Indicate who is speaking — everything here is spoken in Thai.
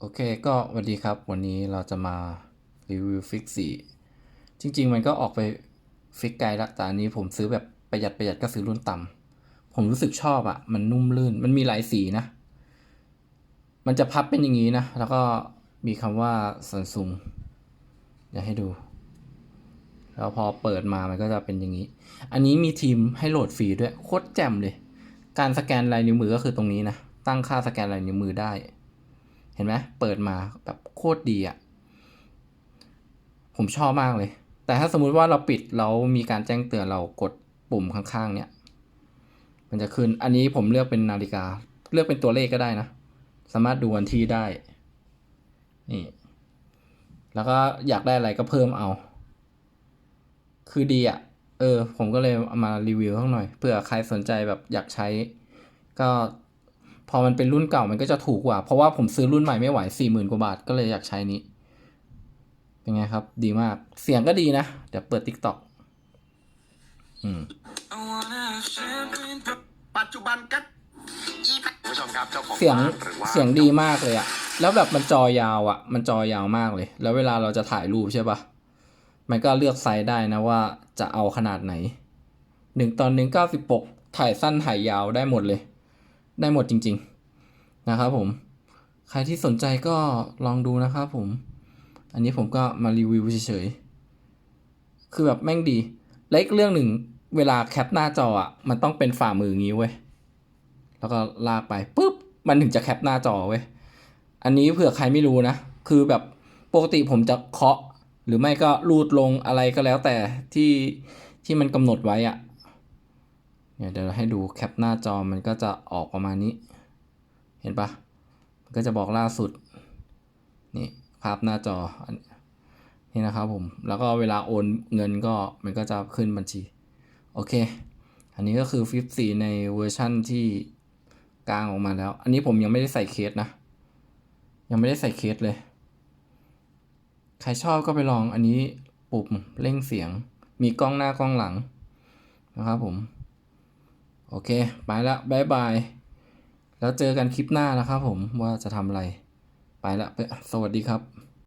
Speaker 1: โอเคก็สวัสดีครับ วันนี้เราจะมารีวิวฟิกสี่จริง ๆ มันก็ออกไปฟิกไกลละแต่อันนี้ผมซื้อแบบประหยัดประหยัดก็ซื้อรุ่นต่ำผมรู้สึกชอบอะ่ะ มันนุ่มลื่น มันมีหลายสีนะ มันจะพับเป็นอย่างนี้นะ แล้วก็มีคำว่าซันซุงเดี๋ยวให้ดู แล้วพอเปิดมามันก็จะเป็นอย่างนี้ อันนี้มีทีมให้โหลดฟรีด้วยโคตรแจ่มเลย การสแกนลายนิ้วมือก็คือตรงนี้นะ ตั้งค่าสแกนลายนิ้วมือได้ เห็นไหมเปิดมาแบบโคตรดีอะ่ะ ผมชอบมากเลย แต่ถ้าสมมุติว่าเราปิดแล้วมีการแจ้งเตือนเรากดปุ่มข้างๆ เนี่ย มันจะขึ้น อันนี้ผมเลือกเป็นนาฬิกา เลือกเป็นตัวเลขก็ได้นะ สามารถดูวันที่ได้ นี่ แล้วก็อยากได้อะไรก็เพิ่มเอา คือดีอะ่ะ เออ ผมก็เลยเอามารีวิวข้างหน่อย เผื่อใครสนใจแบบอยากใช้ ก็ พอมันเป็นรุ่นเก่ามันก็จะถูกกว่า เพราะว่าผมซื้อรุ่นใหม่ไม่ไหวสี่หมื่นกว่าบาทก็เลยอยากใช้นี้ เป็นไงครับ ดีมาก เสียงก็ดีนะ เดี๋ยวเปิด TikTok อืม
Speaker 2: ปัจจุบันกัดคุณผู้ชมครับเจ้าของ
Speaker 1: เสียง
Speaker 2: บ้านหรือว่า
Speaker 1: เสียงดีมากเลยอะแล้วแบบมันจอยาวอะมันจอยาวมากเลย แล้วเวลาเราจะถ่ายรูปใช่ปะมันก็เลือกไซส์ได้นะว่าจะเอาขนาดไหนหนึ่งตอนหนึ่งเก้าสิบปกถ่ายสั้นถ่ายยาวได้หมดเลย ได้หมดจริง ๆ นะครับผม ใครที่สนใจก็ลองดูนะครับผม อันนี้ผมก็มารีวิวเฉยๆ คือแบบแม่งดี และอีกเรื่องหนึ่งเวลาแคปหน้าจออะ มันต้องเป็นฝ่ามืองี้เว้ย แล้วก็ลากไปปุ๊บ มันถึงจะแคปหน้าจอเว้ย อันนี้เผื่อใครไม่รู้นะ คือแบบปกติผมจะเคาะ หรือไม่ก็รูดลงอะไรก็แล้วแต่ที่ที่มันกำหนดไว้อะ เนี่ยเดี๋ยวให้ดูแคปหน้าจอมันก็จะออกประมาณนี้ เห็นปะมันก็จะบอกล่าสุด นี่ภาพหน้าจออันนี่นะครับผม แล้วก็เวลาโอนเงินก็มันก็จะขึ้นบัญชี โอเค อันนี้ก็คือฟิปซีในเวอร์ชั่นที่กลางออกมาแล้ว อันนี้ผมยังไม่ได้ใส่เคสนะ ยังไม่ได้ใส่เคสเลย ใครชอบก็ไปลองอันนี้ปุ่มเร่งเสียง มีกล้องหน้ากล้องหลังนะครับผม โอเค ไปละบายบาย แล้วเจอกันคลิปหน้านะครับผมว่าจะทำอะไร ไปละสวัสดีครับ